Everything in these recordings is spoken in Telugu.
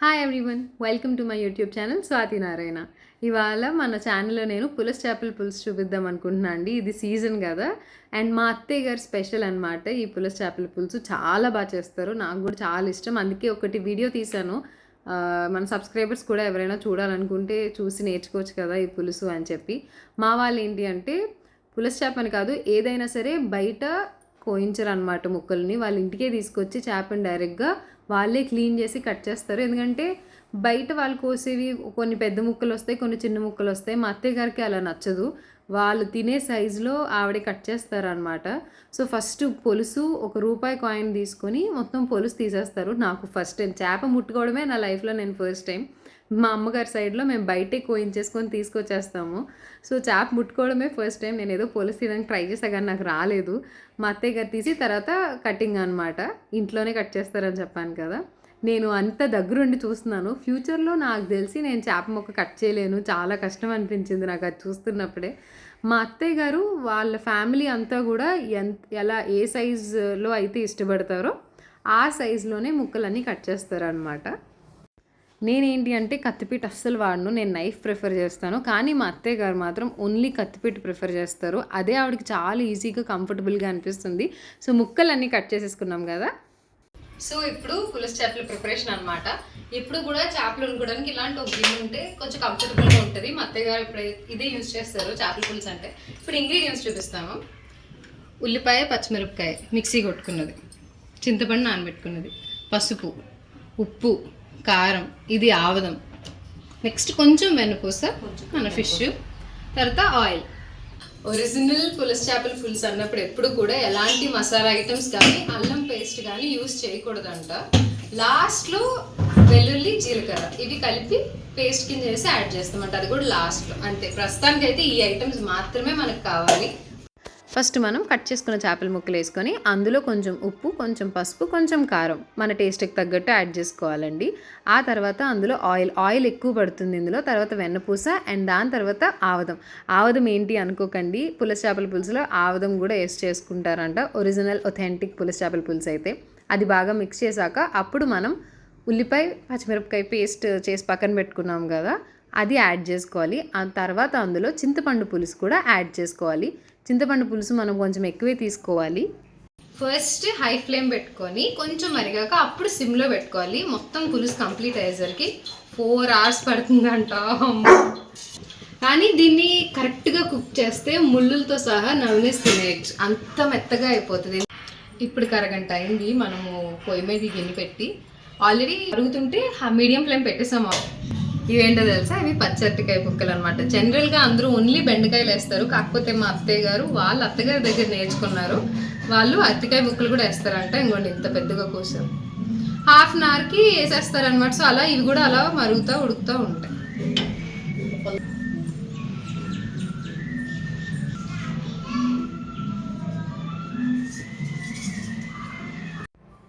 Hi everyone welcome to my YouTube channel Swathi Narayana ఇవాళ మన ఛానల్లో నేను పులస చేపల పులుసు చూపిద్దాం అనుకుంటున్నా అండి. ఇది సీజన్ కదా అండ్ మా అత్తయ్య గారు స్పెషల్ అనమాట ఈ పులస చేపల పులుసు. చాలా బాగా చేస్తారు నాకు కూడా చాలా ఇష్టం. అందుకే ఒకటి వీడియో తీశాను. మన సబ్స్క్రైబర్స్ కూడా ఎవరైనా చూడాలనుకుంటే చూసి నేర్చుకోవచ్చు కదా ఈ పులుసు అని చెప్పి. మా వాళ్ళు ఏంటి అంటే పులస చేపని కాదు ఏదైనా సరే బయట కోయించరు అనమాట ముక్కల్ని. వాళ్ళ ఇంటికే తీసుకొచ్చి చేపని డైరెక్ట్గా వాళ్ళే క్లీన్ చేసి కట్ చేస్తారు. ఎందుకంటే బయట వాళ్ళు కోసేవి కొన్ని పెద్ద ముక్కలు వస్తాయి కొన్ని చిన్న ముక్కలు వస్తాయి. మా అత్తయ్య గారికి అలా నచ్చదు. వాళ్ళు తినే సైజులో ఆవిడే కట్ చేస్తారు అనమాట సో ఫస్ట్ పొలుసు ఒక రూపాయి కాయిన్ తీసుకొని మొత్తం పొలుసు తీసేస్తారు. నాకు ఫస్ట్ టైం చేప ముట్టుకోవడమే నా లైఫ్లో నేను ఫస్ట్ టైం. మా అమ్మగారి సైడ్లో మేము బయటే కోయించేసుకొని తీసుకొచ్చేస్తాము. సో చేప ముట్టుకోవడమే ఫస్ట్ టైం. నేను ఏదో పోలీస్ తీయడానికి ట్రై చేసా కానీ నాకు రాలేదు. మా అత్తయ్య గారు తీసి తర్వాత కటింగ్ అనమాట ఇంట్లోనే కట్ చేస్తారని చెప్పాను కదా. నేను అంత దగ్గరుండి చూస్తున్నాను. ఫ్యూచర్లో నాకు తెలిసి నేను చేప మొక్క కట్ చేయలేను. చాలా కష్టం అనిపించింది నాకు అది చూస్తున్నప్పుడే. మా అత్తయ్య గారు వాళ్ళ ఫ్యామిలీ అంతా కూడా ఎంత ఎలా ఏ సైజులో అయితే ఇష్టపడతారో ఆ సైజులోనే ముక్కలన్నీ కట్ చేస్తారనమాట నేనేంటి అంటే కత్తిపీట అస్సలు వాడను నేను నైఫ్ ప్రిఫర్ చేస్తాను. కానీ మా అత్తయ్య గారు మాత్రం ఓన్లీ కత్తిపీట ప్రిఫర్ చేస్తారు. అదే ఆవిడకి చాలా ఈజీగా కంఫర్టబుల్గా అనిపిస్తుంది. సో ముక్కలన్నీ కట్ చేసేసుకున్నాం కదా? సో ఇప్పుడు పులుసు చేపల ప్రిపరేషన్ అనమాట ఇప్పుడు కూడా చేపలు వండుకోవడానికి ఇలాంటి ఒక గిన్నె ఉంటే కొంచెం కంఫర్టబుల్గా ఉంటుంది. మా అత్తయ్య గారు ఇప్పుడు ఇదే యూజ్ చేస్తారు చేపల పులుసు అంటే. ఇప్పుడు ఇంగ్రీడియంట్స్ చూపిస్తాము. ఉల్లిపాయ పచ్చిమిరపకాయ మిక్సీ కొట్టుకున్నది. చింతపండు నానబెట్టుకున్నది. పసుపు ఉప్పు కారం ఇది ఆవదం. నెక్స్ట్ కొంచెం వెన్నపూస మన ఫిష్. తర్వాత ఆయిల్. ఒరిజినల్ పులస చేపల పులుసు అన్నప్పుడు ఎప్పుడు కూడా ఎలాంటి మసాలా ఐటమ్స్ కానీ అల్లం పేస్ట్ కానీ యూస్ చేయకూడదంట. లాస్ట్లో వెల్లుల్లి జీలకర్ర. ఇవి కలిపి పేస్ట్ కింద చేసి యాడ్ చేస్తామంట. అది కూడా లాస్ట్లో అంతే. ప్రస్తుతానికైతే ఈ ఐటమ్స్ మాత్రమే మనకు కావాలి. ఫస్ట్ మనం కట్ చేసుకున్న చేపల ముక్కలు వేసుకొని అందులో కొంచెం ఉప్పు కొంచెం పసుపు కొంచెం కారం మన టేస్ట్కి తగ్గట్టు యాడ్ చేసుకోవాలండి. ఆ తర్వాత అందులో ఆయిల్ ఆయిల్ ఎక్కువ పడుతుంది ఇందులో తర్వాత వెన్నపూస అండ్ దాని తర్వాత ఆవదం. ఆవదం ఏంటి అనుకోకండి పులస చేపల పులుసులో ఆవదం కూడా వేస్ట్ చేసుకుంటారంట. ఒరిజినల్ ఒథెంటిక్ పులస చేపల పులుసు అయితే. అది బాగా మిక్స్ చేశాక అప్పుడు మనం ఉల్లిపాయ పచ్చిమిరపకాయ పేస్ట్ చేసి పక్కన పెట్టుకున్నాం కదా అది యాడ్ చేసుకోవాలి. ఆ తర్వాత అందులో చింతపండు పులుసు కూడా యాడ్ చేసుకోవాలి. చింతపండు పులుసు మనం కొంచెం ఎక్కువే తీసుకోవాలి. ఫస్ట్ హై ఫ్లేమ్ పెట్టుకొని కొంచెం మరిగాక అప్పుడు సిమ్లో పెట్టుకోవాలి. మొత్తం పులుసు కంప్లీట్ అయ్యేసరికి ఫోర్ అవర్స్ పడుతుందంట కానీ దీన్ని కరెక్ట్గా కుక్ చేస్తే ముళ్ళులతో సహా నవ్వునేసి తినేయచ్చు. అంత మెత్తగా అయిపోతుంది. ఇప్పుడు కరగంట అయింది. మనము పొయ్యి మీద గిన్నె పెట్టి ఆల్రెడీ అరుగుతుంటే మీడియం ఫ్లేమ్ పెట్టేసాము. ఇవేంటో తెలుసా? ఇవి పచ్చటికాయ ముక్కలు అనమాట జనరల్గా అందరూ ఓన్లీ బెండకాయలు వేస్తారు. కాకపోతే మా అత్తయ్య గారు వాళ్ళ అత్తగారి దగ్గర నేర్చుకున్నారు. వాళ్ళు అరటికాయ ముక్కలు కూడా వేస్తారంట. ఇంకోండి ఇంత పెద్దగా కోసం. హాఫ్ అన్ అవర్కి వేసేస్తారనమాట సో అలా ఇవి కూడా అలా మరుగుతూ ఉడుకుతూ ఉంటాయి.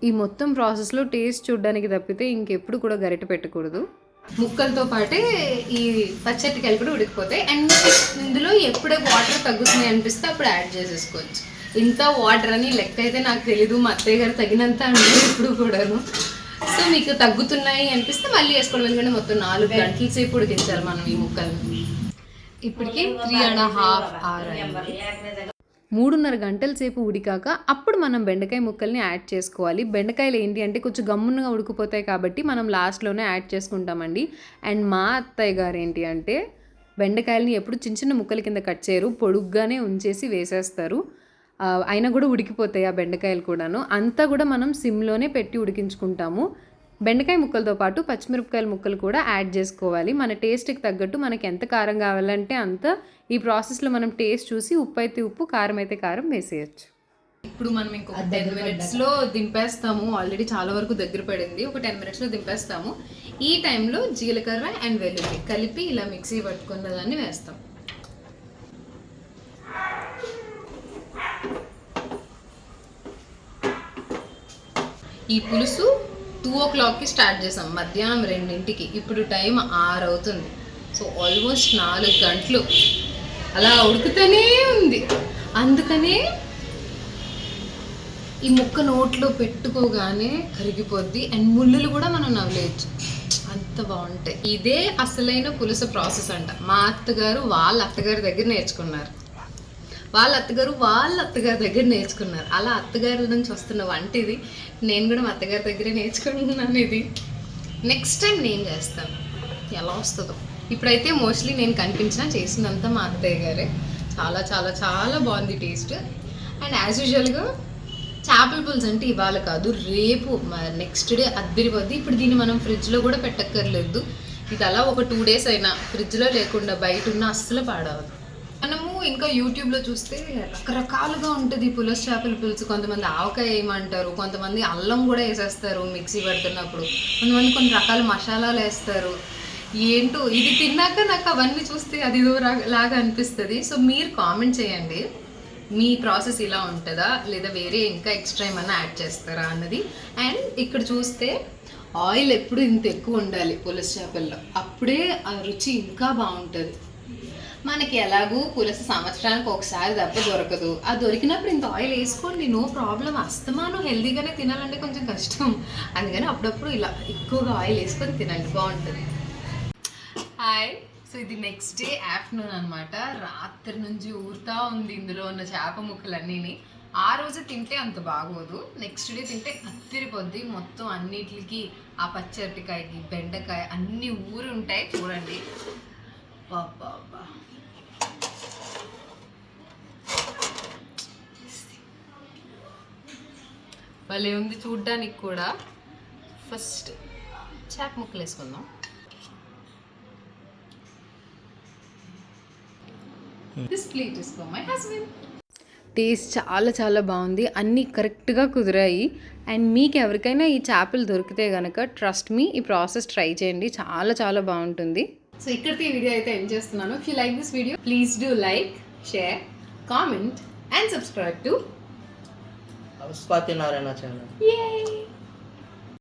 ఈ మొత్తం ప్రాసెస్లో టేస్ట్ చూడడానికి తప్పితే ఇంకెప్పుడు కూడా గరిట పెట్టకూడదు. ముక్కలతో పాటే ఈ పచ్చటికాయలు కూడా ఉడికిపోతాయి అండ్ ఇందులో ఎప్పుడే వాటర్ తగ్గుతున్నాయి అనిపిస్తే అప్పుడు యాడ్ చేసేసుకోవచ్చు. ఇంత వాటర్ అని లెక్క అయితే నాకు తెలీదు మా అత్తయ్య గారు తగినంత అంటే ఇప్పుడు కూడాను. సో మీకు తగ్గుతున్నాయి అనిపిస్తే మళ్ళీ వేసుకోవడం ఎందుకంటే మొత్తం నాలుగు గంటల సేపు ఉడికించాలి మనం ఈ ముక్కల్ని. ఇప్పటికి త్రీ అండ్ హాఫ్ అవర్ మూడున్నర గంటల సేపు ఉడికాక అప్పుడు మనం బెండకాయ ముక్కల్ని యాడ్ చేసుకోవాలి. బెండకాయలు ఏంటి అంటే కొంచెం గమ్మునగా ఉడికిపోతాయి కాబట్టి మనం లాస్ట్లోనే యాడ్ చేసుకుంటామండి. అండ్ మా అత్తయ్య గారు ఏంటి అంటే బెండకాయలని ఎప్పుడు చిన్న చిన్న ముక్కల కింద కట్ చేయరు పొడుగ్గానే ఉంచేసి వేసేస్తారు. అయినా కూడా ఉడికిపోతాయి ఆ బెండకాయలు కూడాను. అంతా కూడా మనం సిమ్లోనే పెట్టి ఉడికించుకుంటాము. బెండకాయ ముక్కలతో పాటు పచ్చిమిరపకాయల ముక్కలు కూడా యాడ్ చేసుకోవాలి. మన టేస్ట్కి తగ్గట్టు మనకి ఎంత కారం కావాలంటే అంత ఈ ప్రాసెస్లో మనం టేస్ట్ చూసి ఉప్పు అయితే ఉప్పు కారం అయితే కారం వేసేయచ్చు. ఇప్పుడు మనం ఇంకొక టెన్ మినిట్స్లో దింపేస్తాము. ఆల్రెడీ చాలా వరకు దగ్గర పడింది. ఒక టెన్ మినిట్స్లో దింపేస్తాము. ఈ టైంలో జీలకర్ర అండ్ వెల్లుల్లి కలిపి ఇలా మిక్సీ పట్టుకున్న దాన్ని వేస్తాం. ఈ పులుసు టూ ఓ క్లాక్కి స్టార్ట్ చేసాం మధ్యాహ్నం రెండింటికి. ఇప్పుడు టైం ఆరు అవుతుంది సో ఆల్మోస్ట్ నాలుగు గంటలు. అలా ఉడుకుతూనే ఉంది. అందుకనే ఈ ముక్క నోట్లో పెట్టుకోగానే కరిగిపోద్ది. అండ్ ముళ్ళులు కూడా మనం నవ్వలేచ్చు అంత బాగుంటాయి. ఇదే అసలైన పులుసు ప్రాసెస్ అంట. మా అత్తగారు వాళ్ళ అత్తగారి దగ్గర నేర్చుకున్నారు. వాళ్ళ అత్తగారు వాళ్ళ అత్తగారి దగ్గర నేర్చుకున్నారు. అలా అత్తగారి నుంచి వస్తున్న వంట ఇది నేను కూడా మా అత్తగారి దగ్గరే నేర్చుకుంటున్నాను ఇది. నెక్స్ట్ టైం నేను చేస్తాను. ఎలా వస్తుందో. ఇప్పుడైతే మోస్ట్లీ నేను కనిపించినా చేసిందంతా మా అత్తయ్య గారే. చాలా చాలా చాలా బాగుంది టేస్ట్ అండ్ యాజ్ యూజువల్గా చేపల పులుసు అంటే ఇవాళ కాదు రేపు నెక్స్ట్ డే అద్దరిపోద్ది. ఇప్పుడు దీన్ని మనం ఫ్రిడ్జ్లో కూడా పెట్టక్కర్లేదు. ఇది అలా ఒక టూ డేస్ అయినా ఫ్రిడ్జ్లో లేకుండా బయట ఉన్న అస్సలు పాడవదు. మనము ఇంకా యూట్యూబ్లో చూస్తే రకరకాలుగా ఉంటుంది. పులస చేపల పులుసు. కొంతమంది ఆవకాయ వేయమంటారు కొంతమంది అల్లం కూడా వేసేస్తారు మిక్సీ పడుతున్నప్పుడు. కొంతమంది కొన్ని రకాల మసాలాలు వేస్తారు ఏంటో ఇది తిన్నాక నాకు అవన్నీ చూస్తే అది లాగా అనిపిస్తుంది. సో మీరు కామెంట్ చేయండి. మీ ప్రాసెస్ ఇలా ఉంటుందా? లేదా వేరే ఇంకా ఎక్స్ట్రా ఏమైనా యాడ్ చేస్తారా అన్నది. అండ్ ఇక్కడ చూస్తే ఆయిల్ ఎప్పుడు ఇంత ఎక్కువ ఉండాలి పులస చేపల్లో. అప్పుడే ఆ రుచి ఇంకా బాగుంటుంది. మనకి ఎలాగూ పులస సంవత్సరానికి ఒకసారి దెబ్బ దొరకదు. ఆ దొరికినప్పుడు ఇంత ఆయిల్ వేసుకోండి నో ప్రాబ్లం. అస్తమానం హెల్దీగానే తినాలంటే కొంచెం కష్టం. అందుకని అప్పుడప్పుడు ఇలా ఎక్కువగా ఆయిల్ వేసుకొని తినండి బాగుంటుంది. హాయ్ సో ఇది నెక్స్ట్ డే ఆఫ్టర్నూన్ అనమాట రాత్రి నుంచి ఊరుతా ఉంది ఇందులో ఉన్న చేప ముక్కలన్నీని. ఆ రోజు తింటే అంత బాగోదు. నెక్స్ట్ డే తింటే అత్తిరిపోద్ది. మొత్తం అన్నిటికి ఆ పచ్చటికాయకి బెండకాయ అన్నీ ఊరు ఉంటాయి చూడండి. అబ్బా భలే ఉంది చూడ్డానికి కూడా. ఫస్ట్ చేప ముక్కలు వేసుకుందాం. ప్లేట్ మై హస్బెండ్ టేస్ట్ చాలా చాలా బాగుంది. అన్నీ కరెక్ట్గా కుదిరాయి. అండ్ మీకు ఎవరికైనా ఈ చేపలు దొరికితే కనుక ట్రస్ట్ మీ ఈ ప్రాసెస్ ట్రై చేయండి. చాలా చాలా బాగుంటుంది. సో ఇక్కడికి ఈ వీడియో అయితే ఎండ్ చేస్తున్నాను if you like this video please do like share comment and subscribe to Swathi Narayana channel!